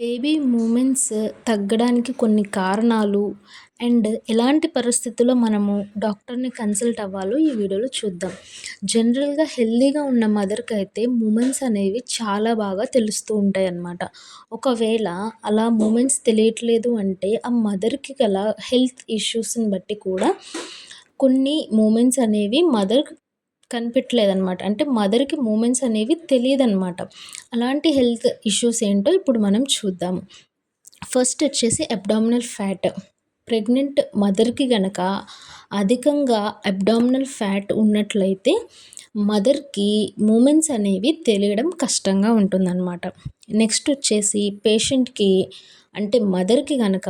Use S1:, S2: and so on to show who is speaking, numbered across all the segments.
S1: Baby movements తగ్గడానికి కొన్ని కారణాలు అండ్ ఎలాంటి పరిస్థితుల్లో మనము డాక్టర్ని కన్సల్ట్ అవ్వాలో ఈ వీడియోలో చూద్దాం. జనరల్గా హెల్దీగా ఉన్న మదర్కి అయితే మూమెంట్స్ అనేవి చాలా బాగా తెలుస్తూ ఉంటాయి అన్నమాట. ఒకవేళ అలా మూమెంట్స్ తెలియట్లేదు అంటే ఆ మదర్కి గల హెల్త్ ఇష్యూస్ని బట్టి కూడా కొన్ని మూమెంట్స్ అనేవి మదర్ కనిపెట్టలేదనమాట అంటే మదర్కి మూమెంట్స్ అనేవి తెలియదన్నమాట. అలాంటి హెల్త్ ఇష్యూస్ ఏంటో ఇప్పుడు మనం చూద్దాము ఫస్ట్ వచ్చేసి అబ్డామినల్ ఫ్యాట్. ప్రెగ్నెంట్ మదర్కి గనక అధికంగా అబ్డామినల్ ఫ్యాట్ ఉన్నట్లయితే మదర్కి మూమెంట్స్ అనేవి తెలియడం కష్టంగా ఉంటుందన్నమాట. నెక్స్ట్ వచ్చేసి పేషెంట్కి అంటే మదర్కి కనుక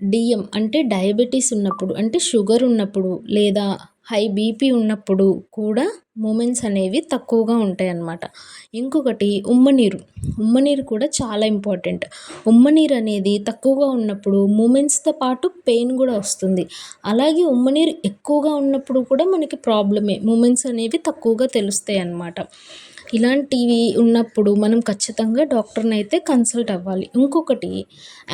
S1: డిఎం అంటే డయాబెటీస్ ఉన్నప్పుడు అంటే షుగర్ ఉన్నప్పుడు లేదా హై బీపీ ఉన్నప్పుడు కూడా మూమెంట్స్ అనేవి తక్కువగా ఉంటాయి అన్నమాట ఇంకొకటి ఉమ్మనీరు. ఉమ్మనీరు కూడా చాలా ఇంపార్టెంట్. ఉమ్మనీరు అనేది తక్కువగా ఉన్నప్పుడు మూమెంట్స్తో పాటు పెయిన్ కూడా వస్తుంది. అలాగే ఉమ్మనీరు ఎక్కువగా ఉన్నప్పుడు కూడా మనకి ప్రాబ్లమే. మూమెంట్స్ అనేవి తక్కువగా తెలుస్తాయి అన్నమాట. ఇలాంటివి ఉన్నప్పుడు మనం ఖచ్చితంగా డాక్టర్ని అయితే కన్సల్ట్ అవ్వాలి. ఇంకొకటి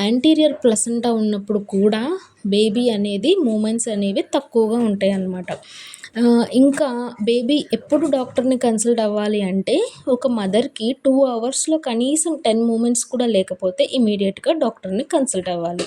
S1: యాంటీరియర్ ప్లసెంటా ఉన్నప్పుడు కూడా బేబీ అనేది మూమెంట్స్ అనేవి తక్కువగా ఉంటాయి అన్నమాట ఇంకా బేబీ ఎప్పుడు డాక్టర్ని కన్సల్ట్ అవ్వాలి అంటే ఒక మదర్కి టూ అవర్స్లో కనీసం టెన్ మూమెంట్స్ కూడా లేకపోతే ఇమీడియట్గా డాక్టర్ని కన్సల్ట్ అవ్వాలి.